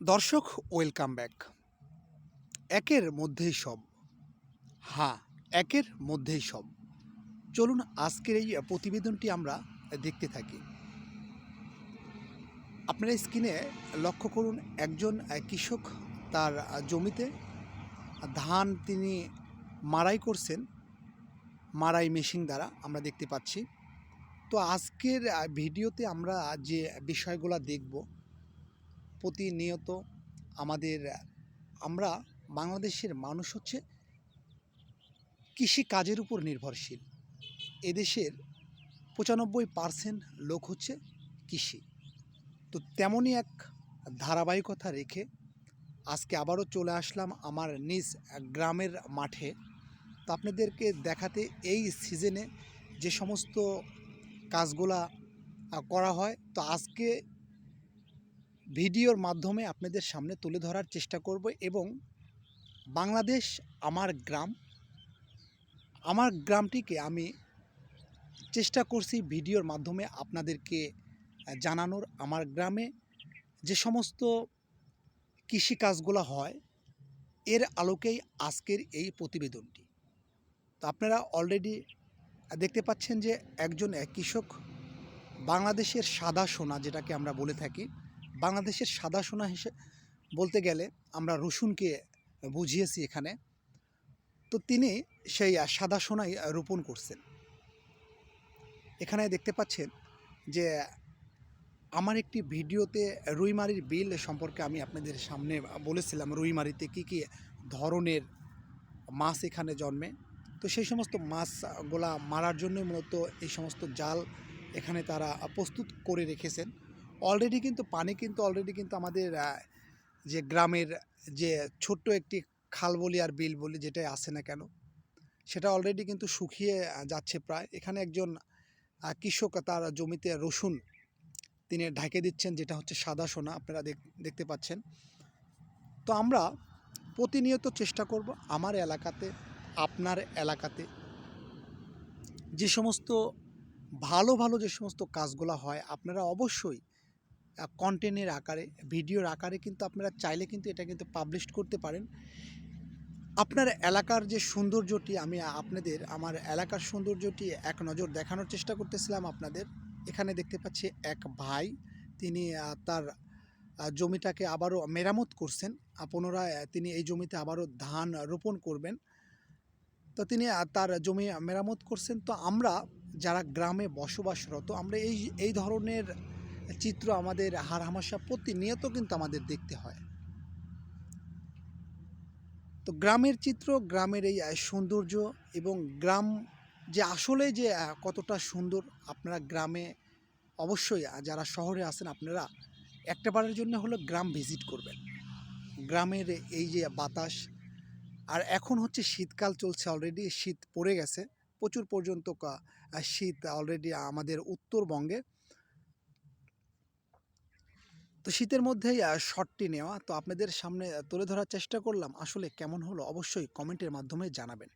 দর্শক welcome back একের মধ্যেই সব। হ্যাঁ একের মধ্যেই সব। চলুন আজকের এই প্রতিবেদনটি আমরা দেখতে থাকি। আপনারা স্ক্রিনে লক্ষ্য করুন, একজন কৃষক, তার জমিতে ধান তিনি মারাই করছেন। মারাই মেশিন দ্বারা আমরা দেখতে পাচ্ছি। তো আজকের ভিডিওতে আমরা যে বিষয়গুলো দেখব প্রতিনিয়ত আমাদের, আমরা বাংলাদেশের মানুষ হচ্ছে কৃষি কাজের উপর নির্ভরশীল। এদেশের পঁচানব্বই পার্সেন্ট লোক হচ্ছে কৃষি। তো তেমনই এক ধারাবাহিকতা রেখে আজকে আবারও চলে আসলাম আমার নিজ গ্রামের মাঠে। তো আপনাদেরকে দেখাতে এই সিজনে যে সমস্ত কাজগুলা করা হয়, তো আজকে ভিডিওর মাধ্যমে আপনাদের সামনে তুলে ধরার চেষ্টা করব এবং বাংলাদেশ আমার গ্রাম, আমার গ্রামটিকে আমি চেষ্টা করছি ভিডিওর মাধ্যমে আপনাদেরকে জানানোর। আমার গ্রামে যে সমস্ত কৃষিকাজগুলো হয়, এর আলোকেই আজকের এই প্রতিবেদনটি। তো আপনারা অলরেডি দেখতে পাচ্ছেন যে একজন কৃষক বাংলাদেশের সাদা সোনা যেটাকে আমরা বলে থাকি বাংলাদেশের সাদা সোনা হিসেবে বলতে গেলে আমরা রসুনকে বুঝিয়েছি এখানে। তো তিনি সেই সাদা সোনাই রোপণ করছেন। এখানে দেখতে পাচ্ছেন যে আমার একটি ভিডিওতে রুইমারির বিল সম্পর্কে আমি আপনাদের সামনে বলেছিলাম, রুইমারিতে কী কী ধরনের মাছ এখানে জন্মে। তো সেই সমস্ত মাছগুলা মারার জন্য মূলত এই সমস্ত জাল এখানে তারা প্রস্তুত করে রেখেছেন। অলরেডি কিন্তু, পানি কিন্তু অলরেডি কিন্তু আমাদের যে গ্রামের যে ছোট্ট একটি খাল বলি আর বিল বলি যেটাই আসে না কেন, সেটা অলরেডি কিন্তু শুকিয়ে যাচ্ছে প্রায়। এখানে একজন কৃষক তার জমিতে রসুন তিনি ঢাকে দিচ্ছেন, যেটা হচ্ছে সাদা সোনা, আপনারা দেখ- দেখতে পাচ্ছেন। তো আমরা প্রতিনিয়ত চেষ্টা করব আমার এলাকাতে, আপনার এলাকাতে যে সমস্ত, ভালো ভালো যে সমস্ত কাজগুলো হয়, আপনারা অবশ্যই কন্টেন্টের আকারে ভিডিওর আকারে কিন্তু আপনারা চাইলে কিন্তু এটা কিন্তু পাবলিশ করতে পারেন। আপনার এলাকার যে সৌন্দর্যটি, আমি আপনাদের, আমার এলাকার সৌন্দর্যটি এক নজর দেখানোর চেষ্টা করতেছিলাম আপনাদের। এখানে দেখতে পাচ্ছি এক ভাই, তিনি তার জমিটাকে আবারও মেরামত করছেন। পুনরায় তিনি এই জমিতে আবারও ধান রোপণ করবেন। তো তিনি তার জমি মেরামত করছেন। তো আমরা যারা গ্রামে বসবাসরত, আমরা এই এই ধরনের চিত্র আমাদের হারহামাশা প্রতিনিয়ত কিন্তু আমাদের দেখতে হয়। তো গ্রামের চিত্র, গ্রামের এই সৌন্দর্য এবং গ্রাম যে আসলে যে কতটা সুন্দর আপনারা গ্রামে অবশ্যই যারা শহরে আছেন আপনারা একটা বারের জন্য হলো গ্রাম ভিজিট করবেন। গ্রামের এই যে বাতাস, আর এখন হচ্ছে শীতকাল চলছে অলরেডি শীত পড়ে গেছে, প্রচুর পর্যন্ত শীত অলরেডি আমাদের উত্তরবঙ্গে। তো শীতের মধ্যেই শটটি নেওয়া। তো আপনাদের সামনে তুলে ধরার চেষ্টা করলাম। আসলে কেমন হলো? অবশ্যই কমেন্টের মাধ্যমে জানাবেন।